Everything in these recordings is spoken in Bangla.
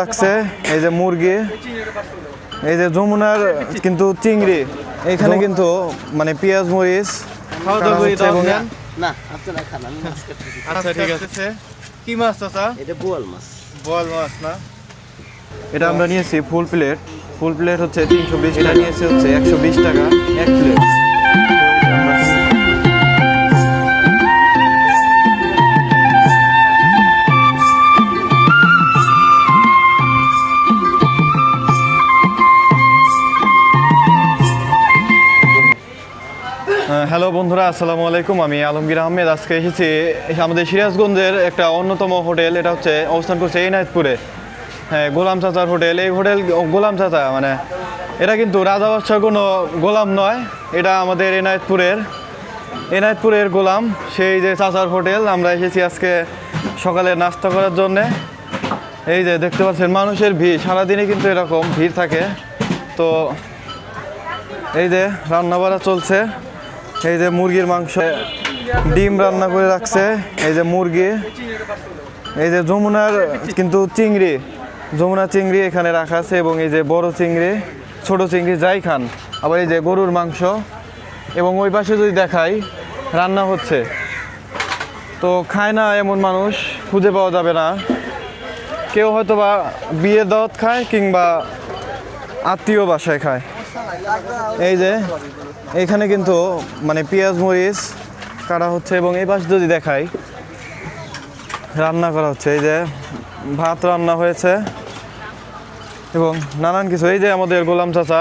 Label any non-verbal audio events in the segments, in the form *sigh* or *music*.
রাখছে এই যে মুরগি এই যে যমুনার কিন্তু চিংড়ি এখানে কিন্তু মানে পেঁয়াজ মরিচ আচ্ছা ঠিক আছে। কি মাছ চাচা? এটা বোয়াল মাছ। বল মাছ না? এটা আমরা নিয়েছি ফুল প্লেট। ফুল প্লেট হচ্ছে তিনশো বিশ এটা নিয়েছি হচ্ছে একশো বিশ টাকা এক প্লেট। হ্যালো বন্ধুরা, আসসালামু আলাইকুম। আমি আলমগীর আহমেদ। আজকে এসেছি আমাদের সিরাজগঞ্জের একটা অন্যতম হোটেল। এটা হচ্ছে অবস্থান করছে এনায়তপুরে। হ্যাঁ গোলাম চাচার হোটেল। এই হোটেল গোলাম চাচা মানে এটা কিন্তু রাজা বাদশাহ কোনো গোলাম নয়। এটা আমাদের এনায়তপুরের এনায়তপুরের গোলাম। সেই যে চাচার হোটেল, আমরা এসেছি আজকে সকালে নাস্তা করার জন্যে। এই যে দেখতে পাচ্ছেন, মানুষের ভিড়। সারাদিনে কিন্তু এরকম ভিড় থাকে। তো এই যে রান্না বাড়া চলছে। এই যে মুরগির মাংস ডিম রান্না করে রাখছে। এই যে মুরগি, এই যে যমুনার কিন্তু চিংড়ি, যমুনা চিংড়ি এখানে রাখা আছে এবং এই যে বড় চিংড়ি, ছোট চিংড়ি যাই খান। আবার এই যে গরুর মাংস, এবং ওই পাশে যদি দেখাই, রান্না হচ্ছে। তো খায় না এমন মানুষ, খুঁজে পাওয়া যাবে না। কেউ হয়তো বা বিয়ে দাওয়াত খায় কিংবা আত্মীয় বাসায় খায়। এই যে এখানে কিন্তু মানে পেঁয়াজ মরিচ কাটা হচ্ছে এবং এই পাশে যদি দেখাই রান্না করা হচ্ছে। এই যে ভাত রান্না হয়েছে এবং নানান কিছু। এই যে আমাদের গোলাম চাচা।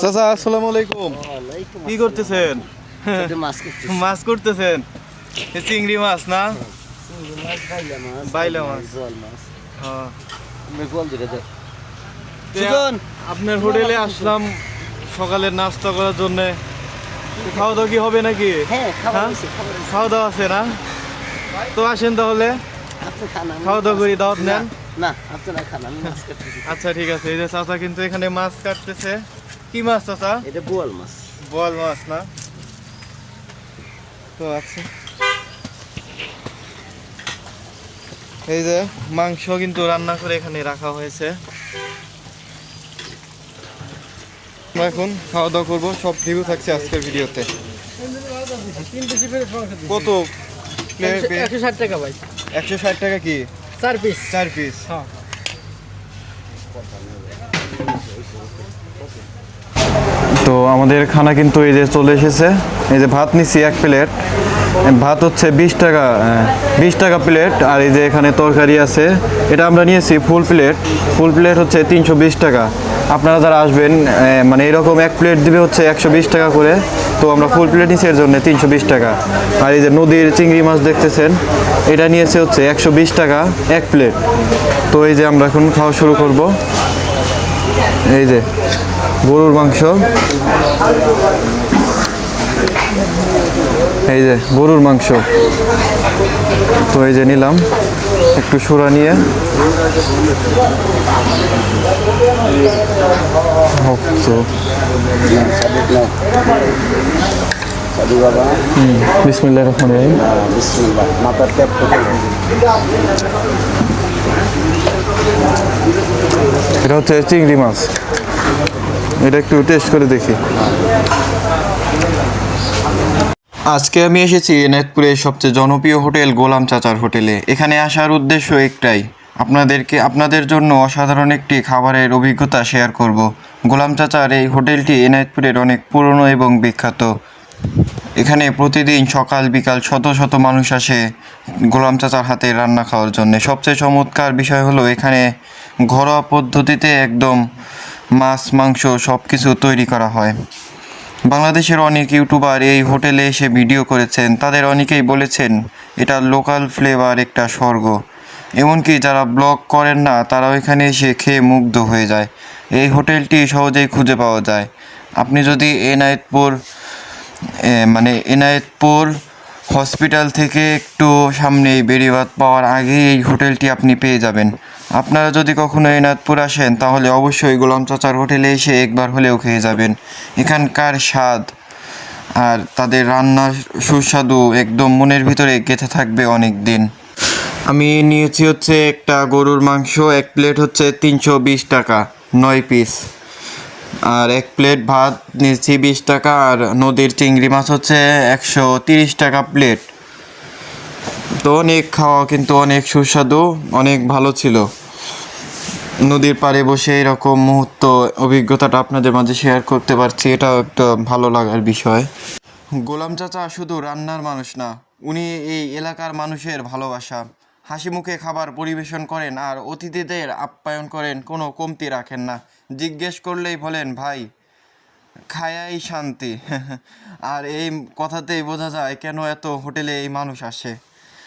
চাচা আসসালামু আলাইকুম। কি করতেছেন? মাছ করতেছেন? চিংড়ি মাছ না? বাইলা মাছ। বোয়াল হ্যাঁ বোয়াল আপনার হোটেলে আসলাম সকালে নাস্তা করার জন্য। খাওয়া দাওয়া কি হবে নাকি? হ্যাঁ খাবার হ্যাঁ? খাওয়া দাওয়া আছে না? তো আসেন তাহলে। খাওয়া দাওয়া করি দাওয়াত না, নেন। আচ্ছা ঠিক আছে। এই যে চাচা কিন্তু এখানে মাছ কাটতেছে। কি মাছ চাচা? এটা বোয়াল মাছ। বল মাছ না? তো আচ্ছা এই যে মাংস কিন্তু রান্না করে এখানে রাখা হয়েছে। এখন খাওয়া দাওয়া করব সব রিভিউ থাকছে আজকের ভিডিওতে। কত একশো ষাট টাকা ভাই। একশো ষাট টাকা কি? চার পিস চার পিস হ্যাঁ। তো আমাদের খানা কিন্তু এই যে চলে এসেছে। এই যে ভাত নিচ্ছি এক প্লেট ভাত হচ্ছে বিশ টাকা বিশ টাকা প্লেট, আর এই যে এখানে তরকারি আছে, এটা আমরা নিয়েছি ফুল প্লেট ফুল প্লেট হচ্ছে তিনশো বিশ টাকা। আপনারা যারা আসবেন মানে এরকম এক প্লেট দিবে হচ্ছে একশো বিশ টাকা করে, তো আমরা ফুল প্লেট নিচ্ছি এর জন্য তিনশো বিশ টাকা। আর এই যে নদীর চিংড়ি মাছ দেখতেছেন, এটা নিয়েছে হচ্ছে একশো বিশ টাকা এক প্লেট। তো এই যে আমরা এখন খাওয়া শুরু করব। এই যে গরুর মাংস। এই যে গরুর মাংস। তো এই যে নিলাম, একটু সুরা নিয়ে। এটা হচ্ছে চিংড়ি মাছ। এটা একটু টেস্ট করে দেখি। আজকে আমি এসেছি এনায়তপুরের সবচেয়ে জনপ্রিয় হোটেল গোলাম চাচার হোটেলে। এখানে আসার উদ্দেশ্য একটাই। আপনাদেরকে, আপনাদের জন্য অসাধারণ একটি খাবারের অভিজ্ঞতা শেয়ার করব। গোলাম চাচার এই হোটেলটি এনায়তপুরের অনেক পুরনো এবং বিখ্যাত। এখানে প্রতিদিন সকাল, বিকাল শত শত মানুষ আসে গোলাম চাচার হাতে রান্না খাওয়ার জন্য। সবচেয়ে চমৎকার বিষয় হলো এখানে ঘরোয়া পদ্ধতিতে একদম মাছ, মাংস সব কিছু তৈরি করা হয়। বাংলাদেশের অনেক ইউটিউবার এই হোটেলে এসে ভিডিও করেছেন। তাদের অনেকেই বলেছেন, এটা লোকাল ফ্লেভার একটা স্বর্গ। এমনকি যারা ব্লগ করেন না তারা এখানে এসে খেয়ে মুগ্ধ হয়ে যায়। এই হোটেলটি সহজেই খুঁজে পাওয়া যায়। আপনি যদি এনায়েতপুর মানে এনায়েতপুর হসপিটাল থেকে একটু সামনে বেরিবাদ পাওয়ার আগেই এই হোটেলটি আপনি পেয়ে যাবেন। আপনারা যদি কখনো এনায়তপুর আসেন, তাহলে অবশ্যই গোলাম চাচার হোটেলে এসে একবার হলেও খেয়ে যাবেন। এখানকার স্বাদ আর তাদের রান্নার সুস্বাদু একদম মনের ভিতরে গেঁথে থাকবে অনেক দিন আমি নিয়েছি হচ্ছে একটা গরুর মাংস, এক প্লেট হচ্ছে তিনশো বিশ টাকা, নয় পিস। আর এক প্লেট ভাত নিয়েছি বিশ টাকা, আর নদীর চিংড়ি মাছ হচ্ছে একশো তিরিশ টাকা প্লেট। তো অনেক খাওয়া কিন্তু অনেক সুস্বাদু, অনেক ভালো ছিল। নদীর পাড়ে বসে এরকম মুহূর্ত অভিজ্ঞতাটা আপনাদের মাঝে শেয়ার করতে পারছি, এটাও একটা ভালো লাগার বিষয়। গোলাম চাচা শুধু রান্নার মানুষ না, উনি এই এলাকার মানুষের ভালোবাসা। হাসি মুখে খাবার পরিবেশন করেন আর অতিথিদের আপ্যায়ন করেন, কোনো কমতি রাখেন না। জিজ্ঞেস করলেই বলেন, ভাই, খায়াই শান্তি। *laughs* আর এই কথাতেই বোঝা যায় কেন এত হোটেলে এই মানুষ আসে।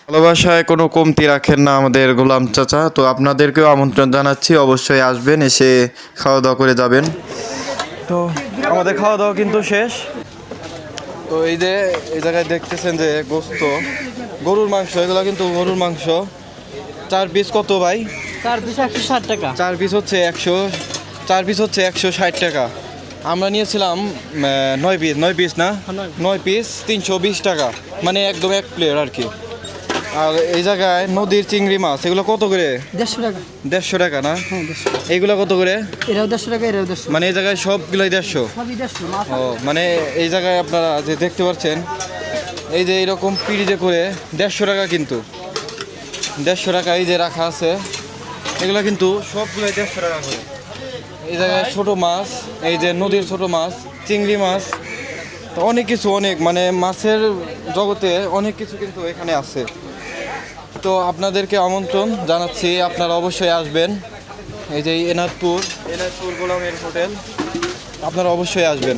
ভালোবাসায় কোনো কমতি রাখেন না আমাদের গোলাম চাচা। তো আপনাদেরকেও আমন্ত্রণ জানাচ্ছি অবশ্যই আসবেন এসে খাওয়া দাওয়া করে যাবেন। তো আমাদের খাওয়া দাওয়া কিন্তু শেষ। তো এই যে এই জায়গায় দেখতেছেন যে গোস্ত গরুর মাংস এগুলো কিন্তু গরুর মাংস। চার পিস কত ভাই? চার পিস একশো ষাট টাকা। চার পিস হচ্ছে একশো চার পিস হচ্ছে একশো ষাট টাকা। আমরা নিয়েছিলাম নয় পিস নয় পিস না? নয়। নয় পিস তিনশো বিশ টাকা। মানে একদম এক প্লেট আর কি। আর এই জায়গায় নদীর চিংড়ি মাছ এগুলো কত করে? দেড়শো টাকা। দেড়শো টাকা না? হ্যাঁ এইগুলো কত করে? এরাও দেড়শো টাকা এরাও দেড়শো। মানে এই জায়গায় সবগুলোই দেড়শো? ও মানে এই জায়গায় আপনারা যে দেখতে পাচ্ছেন এই যে এরকম পিড়িতে করে দেড়শো টাকা কিন্তু। দেড়শো টাকা এই যে রাখা আছে এগুলো কিন্তু সবগুলোই দেড়শো টাকা করে। এই জায়গায় ছোট মাছ এই যে নদীর ছোট মাছ চিংড়ি মাছ তো অনেক কিছু অনেক মানে মাছের জগতে অনেক কিছু কিন্তু এখানে আছে। তো আপনাদেরকে আমন্ত্রণ জানাচ্ছি আপনারা অবশ্যই আসবেন। এই যে এনাদপুর এনাদপুর গোলামের হোটেল। আপনারা অবশ্যই আসবেন।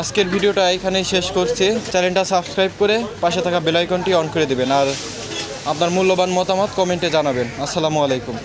আজকের ভিডিওটা এখানেই শেষ করছি। চ্যানেলটা সাবস্ক্রাইব করে পাশে থাকা বেলাইকনটি অন করে দেবেন। আর আপনার মূল্যবান মতামত কমেন্টে জানাবেন। আসসালামু আলাইকুম।